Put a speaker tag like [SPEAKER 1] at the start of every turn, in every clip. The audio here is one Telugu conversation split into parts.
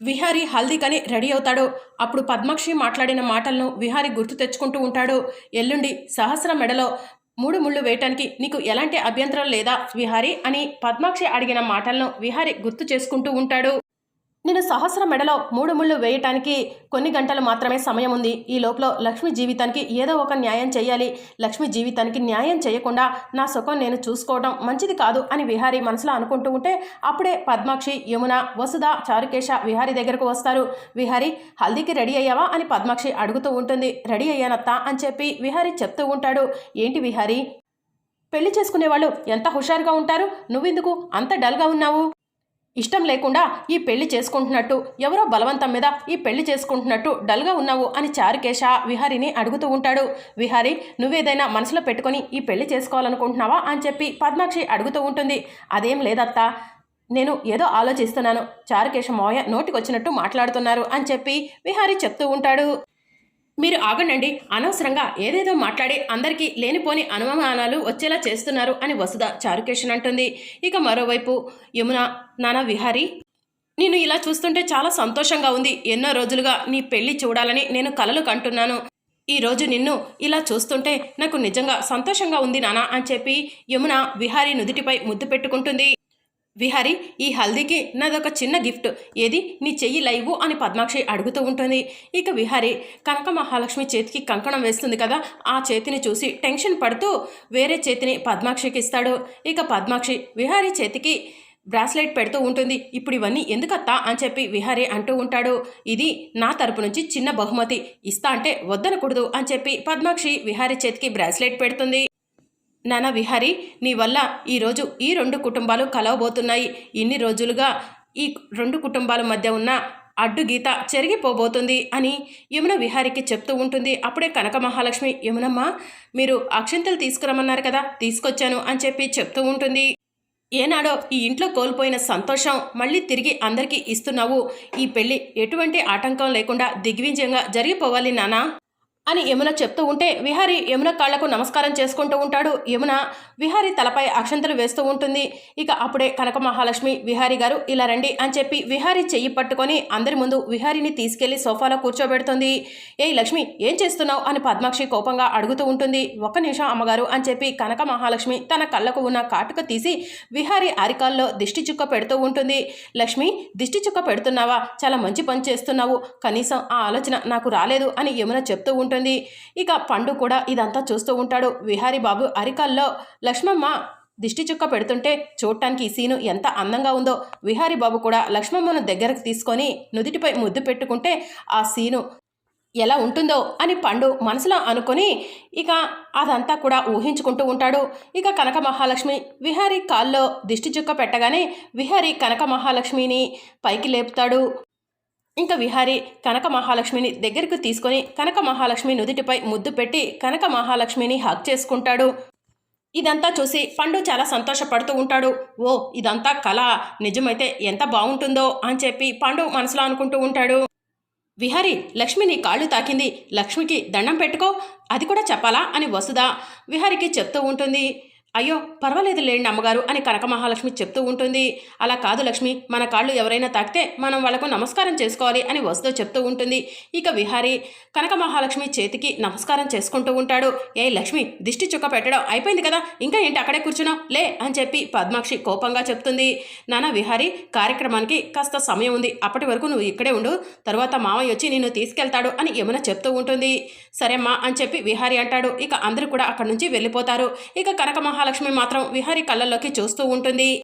[SPEAKER 1] విహారి హల్దీకని రెడీ అవుతాడు? అప్పుడు పద్మాక్షి మాట్లాడిన మాటలను విహారి గుర్తు తెచ్చుకుంటూ ఉంటాడు. ఎల్లుండి సహస్ర మెడలో మూడు ముళ్ళు వేయటానికి నీకు ఎలాంటి అభ్యంతరం లేదా విహారి? అని పద్మాక్షి అడిగిన మాటలను విహారి గుర్తు చేసుకుంటూ ఉంటాడు. నేను సహస్ర మెడలో మూడు ముళ్ళు వేయటానికి కొన్ని గంటలు మాత్రమే సమయం ఉంది. ఈ లోపల లక్ష్మి జీవితానికి ఏదో ఒక న్యాయం చేయాలి. లక్ష్మి జీవితానికి న్యాయం చేయకుండా నా సుఖం నేను చూసుకోవడం మంచిది కాదు అని విహారి మనసులో అనుకుంటూ ఉంటే అప్పుడే పద్మాక్షి యమున వసుధ చారుకేశ విహారి దగ్గరకు వస్తారు. విహారి హల్దీకి రెడీ అయ్యావా అని పద్మాక్షి అడుగుతూ ఉంటుంది. రెడీ అయ్యానత్తా అని చెప్పి విహారి చెప్తూ ఉంటాడు. ఏంటి విహారి? పెళ్ళి చేసుకునే వాళ్ళు ఎంత హుషారుగా ఉంటారు? నువ్వెందుకు అంత డల్గా ఉన్నావు? ఇష్టం లేకుండా ఈ పెళ్ళి చేసుకుంటున్నట్టు ఎవరో బలవంతం మీద ఈ పెళ్ళి చేసుకుంటున్నట్టు డల్గా ఉన్నావు అని చారుకేశ విహారిని అడుగుతూ ఉంటాడు. విహారి నువ్వేదైనా మనసులో పెట్టుకొని ఈ పెళ్ళి చేసుకోవాలనుకుంటున్నావా అని చెప్పి పద్మాక్షి అడుగుతూ ఉంటుంది. అదేం లేదత్తా నేను ఏదో ఆలోచిస్తున్నాను. చారుకేశ మోయ నోటికొచ్చినట్టు మాట్లాడుతున్నారు అని చెప్పి విహారి చెప్తూ ఉంటాడు. మీరు ఆగండి అనవసరంగా ఏదేదో మాట్లాడి అందరికీ లేనిపోని అనుమానాలు వచ్చేలా చేస్తున్నారు అని వసుధ చారుకేషన్ అంటుంది. ఇక మరోవైపు యమున నానా విహారి నేను ఇలా చూస్తుంటే చాలా సంతోషంగా ఉంది. ఎన్నో రోజులుగా నీ పెళ్ళి చూడాలని నేను కలలు కంటున్నాను. ఈ రోజు నిన్ను ఇలా చూస్తుంటే నాకు నిజంగా సంతోషంగా ఉంది నానా అని చెప్పి యమున విహారి నుదుటిపై ముద్దు పెట్టుకుంటుంది. విహారి ఈ హల్దీకి నాదొక చిన్న గిఫ్ట్. ఏది? నీ చెయ్యి లైవు అని పద్మాక్షి అడుగుతూ ఉంటుంది. ఇక విహారి కనక మహాలక్ష్మి చేతికి కంకణం వేస్తుంది కదా ఆ చేతిని చూసి టెన్షన్ పడుతూ వేరే చేతిని పద్మాక్షికి ఇస్తాడు. ఇక పద్మాక్షి విహారి చేతికి బ్రాస్లెట్ పెడుతూ ఉంటుంది. ఇప్పుడు ఇవన్నీ ఎందుకత్తా అని చెప్పి విహారి అంటూ ఉంటాడు. ఇది నా తరపు నుంచి చిన్న బహుమతి. ఇస్తా అంటే వద్దనకూడదు అని చెప్పి పద్మాక్షి విహారి చేతికి బ్రాస్లెట్ పెడుతుంది. నానా విహారి నీ వల్ల ఈరోజు ఈ రెండు కుటుంబాలు కలవబోతున్నాయి. ఇన్ని రోజులుగా ఈ రెండు కుటుంబాల మధ్య ఉన్న అడ్డు గీత చెరిగిపోబోతుంది అని యమున విహారికి చెప్తూ ఉంటుంది. అప్పుడే కనక మహాలక్ష్మి యమునమ్మ మీరు అక్షంతలు తీసుకురమ్మన్నారు కదా తీసుకొచ్చాను అని చెప్పి చెప్తూ ఉంటుంది. ఏనాడో ఈ ఇంట్లో కోల్పోయిన సంతోషం మళ్ళీ తిరిగి అందరికీ ఇస్తున్నావు. ఈ పెళ్ళి ఎటువంటి ఆటంకం లేకుండా దిగ్విజయంగా జరిగిపోవాలి నానా. అని యమున చెప్తూ ఉంటే విహారి యమున కాళ్ళకు నమస్కారం చేసుకుంటూ ఉంటాడు. యమున విహారి తలపై అక్షంతలు వేస్తూ ఉంటుంది. ఇక అప్పుడే కనక మహాలక్ష్మి విహారి గారు ఇలా రండి అని చెప్పి విహారి చెయ్యి పట్టుకొని అందరి ముందు విహారిని తీసుకెళ్ళి సోఫాలో కూర్చోబెడుతుంది. ఏ లక్ష్మి ఏం చేస్తున్నావు? అని పద్మాక్షి కోపంగా అడుగుతూ ఉంటుంది. ఒక్క నిమిషం అమ్మగారు అని చెప్పి కనక మహాలక్ష్మి తన కళ్ళకు ఉన్న కాటుక తీసి విహారి అరికాల్లో దిష్టి చుక్క పెడుతూ ఉంటుంది. లక్ష్మి దిష్టి చుక్క పెడుతున్నావా? చాలా మంచి పని చేస్తున్నావు. కనీసం ఆ ఆలోచన నాకు రాలేదు అని యమున చెప్తూ ఉంటుంది. ఇక పండు కూడా ఇదంతా చూస్తూ ఉంటాడు. విహారీ బాబు అరికాల్లో లక్ష్మమ్మ దిష్టి చుక్క పెడుతుంటే చూడటానికి ఈ సీను ఎంత అందంగా ఉందో. విహారీ బాబు కూడా లక్ష్మమ్మను దగ్గరకు తీసుకొని నుదిటిపై ముద్దు పెట్టుకుంటే ఆ సీను ఎలా ఉంటుందో అని పండు మనసులో అనుకొని ఇక అదంతా కూడా ఊహించుకుంటూ ఉంటాడు. ఇక కనక మహాలక్ష్మి విహారీ కాల్లో దిష్టి చుక్క పెట్టగానే విహారీ కనక మహాలక్ష్మిని పైకి లేపుతాడు. ఇంకా విహారి కనక మహాలక్ష్మిని దగ్గరకు తీసుకొని కనక మహాలక్ష్మి నుదుటిపై ముద్దు పెట్టి కనక మహాలక్ష్మిని హక్ చేసుకుంటాడు. ఇదంతా చూసి పండు చాలా సంతోషపడుతూ ఉంటాడు. ఓ ఇదంతా కళ. నిజమైతే ఎంత బాగుంటుందో అని చెప్పి పండు మనసులో అనుకుంటూ ఉంటాడు. విహారి లక్ష్మి నీ కాళ్ళు తాకింది. లక్ష్మికి దండం పెట్టుకో. అది కూడా చెప్పాలా అని వసుదా విహారికి చెప్తూ ఉంటుంది. అయ్యో పర్వాలేదు లేండి అమ్మగారు అని కనక మహాలక్ష్మి చెప్తూ ఉంటుంది. అలా కాదు లక్ష్మి మన కాళ్ళు ఎవరైనా తాకితే మనం వాళ్ళకు నమస్కారం చేసుకోవాలి అని వసుధ చెప్తూ ఉంటుంది. ఇక విహారి కనక మహాలక్ష్మి చేతికి నమస్కారం చేసుకుంటూ ఉంటాడు. ఏ లక్ష్మి దిష్టి చుక్క పెట్టడం అయిపోయింది కదా ఇంకా ఏంటి అక్కడే కూర్చున్నావు? లే అని చెప్పి పద్మాక్షి కోపంగా చెప్తుంది. నానా విహారి కార్యక్రమానికి కాస్త సమయం ఉంది. అప్పటి వరకు నువ్వు ఇక్కడే ఉండు. తర్వాత మామయ్య వచ్చి నిన్ను తీసుకెళ్తాడు అని యమున చెప్తూ ఉంటుంది. సరేమ్మా అని చెప్పి విహారి అంటాడు. ఇక అందరూ కూడా అక్కడి నుంచి వెళ్ళిపోతారు. ఇక కనక మహాలక్ష్మి మాత్రం విహారి కళ్ళల్లోకి చూస్తూ ఉంటుంది.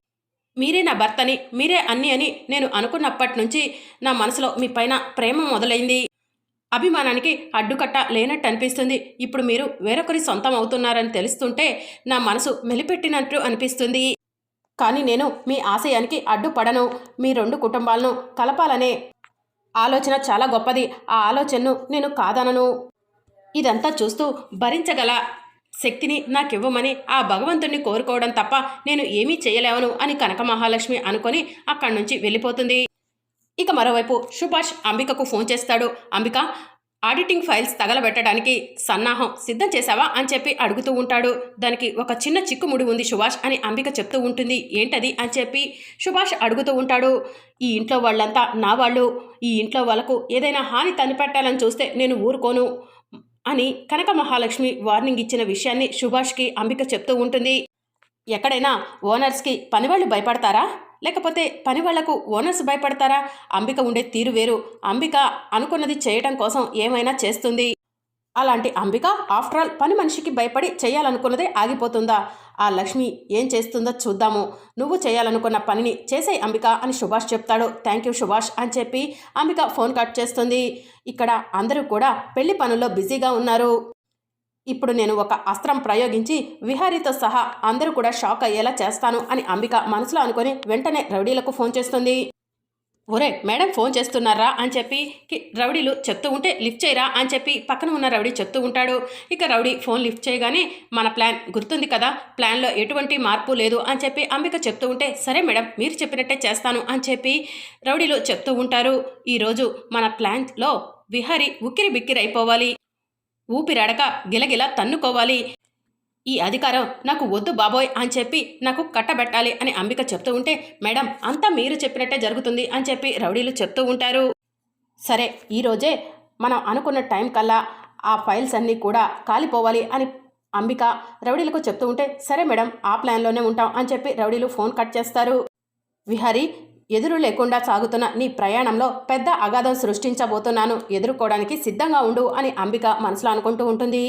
[SPEAKER 1] మీరే నా భర్తని మీరే అన్ని అని నేను అనుకున్నప్పటి నుంచి నా మనసులో మీ పైన ప్రేమ మొదలైంది. అభిమానానికి అడ్డుకట్ట లేనట్టు అనిపిస్తుంది ఇప్పుడు మీరు వేరొకరి సొంతం అవుతున్నారని తెలుస్తుంటే నా మనసు మెలిపెట్టినట్టు అనిపిస్తుంది. కానీ నేను మీ ఆశయానికి అడ్డుపడను. మీ రెండు కుటుంబాలను కలపాలనే ఆలోచన చాలా గొప్పది. ఆ ఆలోచనను నేను కాదనను. ఇదంతా చూస్తూ భరించగల శక్తిని నాకివ్వమని ఆ భగవంతుణ్ణి కోరుకోవడం తప్ప నేను ఏమీ చేయలేవను అని కనక మహాలక్ష్మి అనుకొని అక్కడి నుంచి వెళ్ళిపోతుంది. ఇక మరోవైపు సుభాష్ అంబికకు ఫోన్ చేస్తాడు. అంబిక ఆడిటింగ్ ఫైల్స్ తగలబెట్టడానికి సన్నాహం సిద్ధం చేశావా? అని చెప్పి అడుగుతూ ఉంటాడు. దానికి ఒక చిన్న చిక్కుముడి ఉంది సుభాష్ అని అంబిక చెప్తూ ఉంటుంది. ఏంటది? అని చెప్పి సుభాష్ అడుగుతూ ఉంటాడు. ఈ ఇంట్లో వాళ్ళంతా నా వాళ్ళు. ఈ ఇంట్లో వాళ్ళకు ఏదైనా హాని తనిపెట్టాలని చూస్తే నేను ఊరుకోను. అని కనక మహాలక్ష్మి వార్నింగ్ ఇచ్చిన విషయాన్ని సుభాష్కి అంబిక చెప్తూ ఉంటుంది. ఎక్కడైనా ఓనర్స్కి పనివాళ్ళు భయపడతారా? లేకపోతే పని వాళ్ళకు ఓనర్స్ భయపడతారా? అంబిక ఉండే తీరు వేరు. అంబిక అనుకున్నది చేయటం కోసం ఏమైనా చేస్తుంది? అలాంటి అంబిక ఆఫ్టర్ ఆల్ పని మనిషికి భయపడి చేయాలనుకున్నదే ఆగిపోతుందా? ఆ లక్ష్మి ఏం చేస్తుందో చూద్దాము. నువ్వు చేయాలనుకున్న పనిని చేసే అంబిక అని సుభాష్ చెప్తాడు. థ్యాంక్ యూ సుభాష్ అని చెప్పి అంబిక ఫోన్ కట్ చేస్తుంది. ఇక్కడ అందరూ కూడా పెళ్ళి పనుల్లో బిజీగా ఉన్నారు. ఇప్పుడు నేను ఒక అస్త్రం ప్రయోగించి విహారీతో సహా అందరూ కూడా షాక్ అయ్యేలా చేస్తాను అని అంబిక మనసులో అనుకొని వెంటనే రౌడీలకు ఫోన్ చేస్తుంది. ఒరే మేడం ఫోన్ చేస్తున్నారా? అని చెప్పి రౌడీలు చెప్తూ ఉంటే లిఫ్ట్ చేయరా? అని చెప్పి పక్కన ఉన్న రౌడీ చెప్తూ ఉంటాడు. ఇక రౌడీ ఫోన్ లిఫ్ట్ చేయగానే మన ప్లాన్ గుర్తుంది కదా? ప్లాన్లో ఎటువంటి మార్పు లేదు అని చెప్పి అంబిక చెప్తూ ఉంటే సరే మేడం మీరు చెప్పినట్టే చేస్తాను అని చెప్పి రౌడీలు చెప్తూ ఉంటారు. ఈరోజు మన ప్లాన్లో విహారీ ఉక్కిరి బిక్కిరి అయిపోవాలి. ఊపిరాడక గిలగిల తన్నుకోవాలి. ఈ అధికారం నాకు వద్దు బాబోయ్ అని చెప్పి నాకు కట్టబెట్టాలి అని అంబిక చెప్తూ ఉంటే మేడం అంతా మీరు చెప్పినట్టే జరుగుతుంది అని చెప్పి రౌడీలు చెప్తూ ఉంటారు. సరే ఈరోజే మనం అనుకున్న టైం కల్లా ఆ ఫైల్స్ అన్నీ కూడా కాలిపోవాలి అని అంబిక రౌడీలకు చెప్తూ ఉంటే సరే మేడం ఆ ప్లాన్లోనే ఉంటాం అని చెప్పి రౌడీలు ఫోన్ కట్ చేస్తారు. విహారీ ఎదురు లేకుండా సాగుతున్న నీ ప్రయాణంలో పెద్ద అగాధం సృష్టించబోతున్నాను. ఎదుర్కోవడానికి సిద్ధంగా ఉండు అని అంబిక మనసులో అనుకుంటూ ఉంటుంది.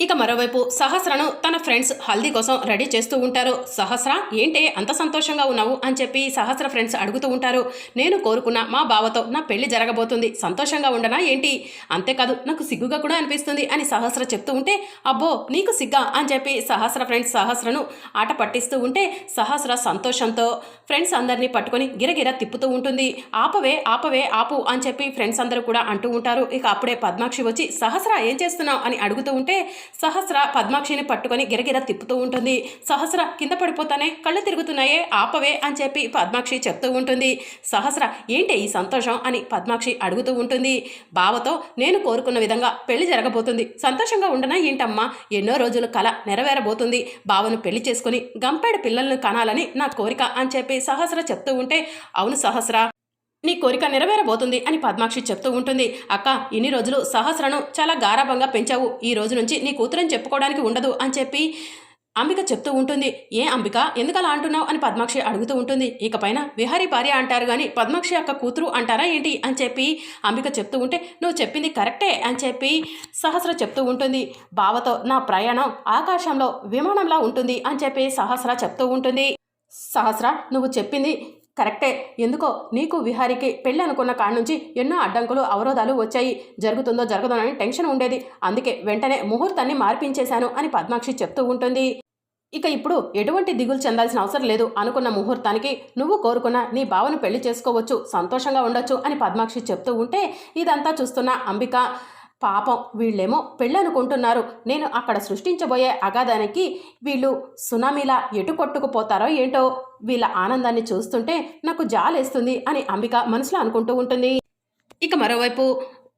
[SPEAKER 1] ఇక మరోవైపు సహస్రను తన ఫ్రెండ్స్ హల్దీ కోసం రెడీ చేస్తూ ఉంటారు. సహస్ర ఏంటే అంత సంతోషంగా ఉన్నావు? అని చెప్పి సహస్ర ఫ్రెండ్స్ అడుగుతూ ఉంటారు. నేను కోరుకున్న మా బావతో నా పెళ్ళి జరగబోతుంది. సంతోషంగా ఉండనా ఏంటి? అంతేకాదు నాకు సిగ్గుగా కూడా అనిపిస్తుంది అని సహస్ర చెప్తూ ఉంటే అబ్బో నీకు సిగ్గా? అని చెప్పి సహస్ర ఫ్రెండ్స్ సహస్రను ఆట పట్టిస్తూ ఉంటే సహస్ర సంతోషంతో ఫ్రెండ్స్ అందరినీ పట్టుకొని గిరగిర తిప్పుతూ ఉంటుంది. ఆపవే ఆపవే ఆపు అని చెప్పి ఫ్రెండ్స్ అందరూ కూడా అంటూ ఉంటారు. ఇక అప్పుడే పద్మాక్షి వచ్చి సహస్ర ఏం చేస్తున్నావు? అని అడుగుతూ ఉంటే సహస్ర పద్మాక్షిని పట్టుకొని గిరగిర తిప్పుతూ ఉంటుంది. సహస్ర కింద పడిపోతానే? కళ్ళు తిరుగుతున్నాయే? ఆపవే? అని చెప్పి పద్మాక్షి చెప్తూ ఉంటుంది. సహస్ర ఏంటి ఈ సంతోషం? అని పద్మాక్షి అడుగుతూ ఉంటుంది. బావతో నేను కోరుకున్న విధంగా పెళ్ళి జరగబోతుంది. సంతోషంగా ఉండనా ఏంటమ్మా? ఎన్నో రోజులు కల నెరవేరబోతుంది. బావను పెళ్ళి చేసుకుని గంపేడు పిల్లలను కనాలని నా కోరిక అని చెప్పి సహస్ర చెప్తూ ఉంటే అవును సహస్ర. నీ కోరిక నెరవేరబోతుంది అని పద్మాక్షి చెప్తూ ఉంటుంది. అక్క ఇన్ని రోజులు సహస్రను చాలా గారాభంగా పెంచావు. ఈ రోజు నుంచి నీ కూతురని చెప్పుకోవడానికి ఉండదు అని చెప్పి అంబిక చెప్తూ ఉంటుంది. ఏ అంబిక ఎందుకు అలా అంటున్నావు అని పద్మాక్షి అడుగుతూ ఉంటుంది. ఇకపైన విహారీ భార్య అంటారు కానీ పద్మాక్షి యొక్క కూతురు అంటారా ఏంటి అని చెప్పి అంబిక చెప్తూ ఉంటే నువ్వు చెప్పింది కరెక్టే అని చెప్పి సహస్ర చెప్తూ ఉంటుంది. బావతో నా ప్రయాణం ఆకాశంలో విమానంలా ఉంటుంది అని చెప్పి సహస్ర చెప్తూ ఉంటుంది. సహస్ర నువ్వు చెప్పింది కరెక్టే. ఎందుకో? నీకు విహారికి పెళ్ళి అనుకున్న కాడ నుంచి ఎన్నో అడ్డంకులు అవరోధాలు వచ్చాయి. జరుగుతుందో జరగదోనని టెన్షన్ ఉండేది. అందుకే వెంటనే ముహూర్తాన్ని మార్పించేశాను అని పద్మాక్షి చెప్తూ ఉంటుంది. ఇక ఇప్పుడు ఎటువంటి దిగులు చెందాల్సిన అవసరం లేదు. అనుకున్న ముహూర్తానికి నువ్వు కోరుకున్న నీ బావను పెళ్ళి చేసుకోవచ్చు సంతోషంగా ఉండొచ్చు అని పద్మాక్షి చెప్తూ ఉంటే ఇదంతా చూస్తున్న అంబిక పాపం వీళ్ళేమో పెళ్ళనుకుంటున్నారు. నేను అక్కడ సృష్టించబోయే అగాధానికి వీళ్ళు సునామీలా ఎటు కొట్టుకుపోతారో ఏంటో వీళ్ళ ఆనందాన్ని చూస్తుంటే నాకు జాలేస్తుంది అని అంబిక మనసులో అనుకుంటూ ఉంటుంది. ఇక మరోవైపు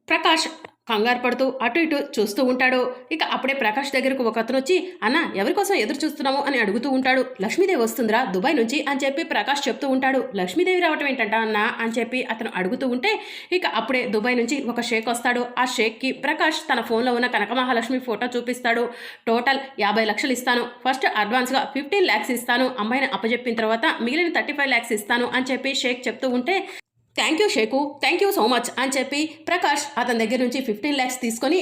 [SPEAKER 1] ప్రకాష్ కంగారు పడుతూ అటు ఇటు చూస్తూ ఉంటాడు. ఇక అప్పుడే ప్రకాష్ దగ్గరకు ఒక అతను వచ్చి అన్న ఎవరి కోసం ఎదురు చూస్తున్నాము అని అడుగుతూ ఉంటాడు. లక్ష్మీదేవి వస్తుందిరా దుబాయ్ నుంచి అని చెప్పి ప్రకాష్ చెప్తూ ఉంటాడు. లక్ష్మీదేవి రావటం ఏంటంట అన్న? అని చెప్పి అతను అడుగుతూ ఉంటే ఇక అప్పుడే దుబాయ్ నుంచి ఒక షేక్ వస్తాడు. ఆ షేక్కి ప్రకాష్ తన ఫోన్లో ఉన్న కనక మహాలక్ష్మి ఫోటో చూపిస్తాడు. టోటల్ యాభై లక్షలు ఇస్తాను. ఫస్ట్ అడ్వాన్స్గా ఫిఫ్టీన్ ల్యాక్స్ ఇస్తాను. అమ్మాయిని అప్పచెప్పిన తర్వాత మిగిలిన థర్టీ ఫైవ్ ల్యాక్స్ ఇస్తాను అని చెప్పి షేక్ చెప్తూ ఉంటే thank you Shaik thank you so much అని చెప్పి ప్రకాష్ అతని దగ్గర నుంచి ఫిఫ్టీన్ ల్యాక్స్ తీసుకొని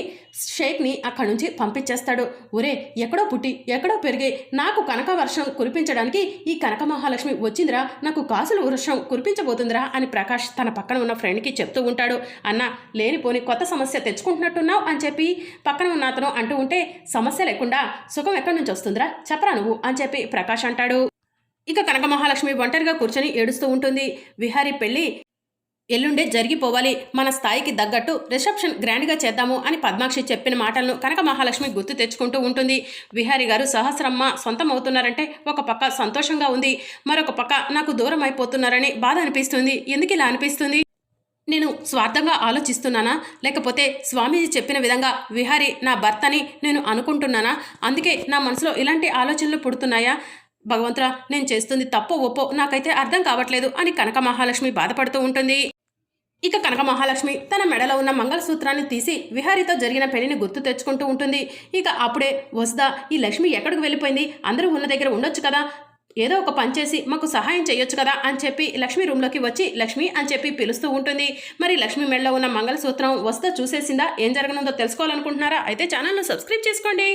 [SPEAKER 1] షేక్ని అక్కడి నుంచి పంపించేస్తాడు. ఒరే ఎక్కడో పుట్టి ఎక్కడో పెరిగి నాకు కనక వర్షం కురిపించడానికి ఈ కనక మహాలక్ష్మి వచ్చిందిరా నాకు కాసుల వృక్షం కురిపించబోతుందిరా అని ప్రకాష్ తన పక్కన ఉన్న ఫ్రెండ్కి చెప్తూ ఉంటాడు. అన్న లేనిపోని కొత్త సమస్య తెచ్చుకుంటున్నట్టున్నావు? అని చెప్పి పక్కన ఉన్న అతను అంటూ ఉంటే సమస్య లేకుండా సుఖం ఎక్కడి నుంచి వస్తుందిరా? చెప్పరా నువ్వు? అని చెప్పి ప్రకాష్ అంటాడు. ఇక కనక మహాలక్ష్మి ఒంటరిగా కూర్చొని ఏడుస్తూ ఉంటుంది. విహారీ పెళ్ళి ఎల్లుండే జరిగిపోవాలి. మన స్థాయికి తగ్గట్టు రిసెప్షన్ గ్రాండ్గా చేద్దాము అని పద్మాక్షి చెప్పిన మాటలను కనక మహాలక్ష్మి గుర్తు తెచ్చుకుంటూ ఉంటుంది. విహారి గారు సహస్రమ్మ సొంతం అవుతున్నారంటే ఒక పక్క సంతోషంగా ఉంది. మరొక పక్క నాకు దూరం అయిపోతున్నారని బాధ అనిపిస్తుంది. ఎందుకు ఇలా అనిపిస్తుంది? నేను స్వార్థంగా ఆలోచిస్తున్నానా? లేకపోతే స్వామీజీ చెప్పిన విధంగా విహారి నా భర్తని నేను అనుకుంటున్నానా? అందుకే నా మనసులో ఇలాంటి ఆలోచనలు పుడుతున్నాయా? భగవంతురా నేను చేస్తుంది తప్పో ఒప్పో నాకైతే అర్థం కావట్లేదు అని కనక మహాలక్ష్మి బాధపడుతూ ఉంటుంది. ఇక కనక మహాలక్ష్మి తన మెడలో ఉన్న మంగళసూత్రాన్ని తీసి విహారితో జరిగిన పెళ్ళిని గుర్తు తెచ్చుకుంటూ ఉంటుంది. ఇక అప్పుడే వసుదా ఈ లక్ష్మి ఎక్కడికి వెళ్ళిపోయింది? అందరూ ఉన్న దగ్గర ఉండొచ్చు కదా? ఏదో ఒక పని చేసి మాకు సహాయం చేయొచ్చు కదా? అని చెప్పి లక్ష్మి రూమ్లోకి వచ్చి లక్ష్మి అని చెప్పి పిలుస్తూ ఉంటుంది. మరి లక్ష్మి మెడలో ఉన్న మంగళసూత్రం వస్తా చూసేసిందా? ఏం జరగనుందో తెలుసుకోవాలనుకుంటున్నారా? అయితే ఛానల్ను సబ్స్క్రైబ్ చేసుకోండి.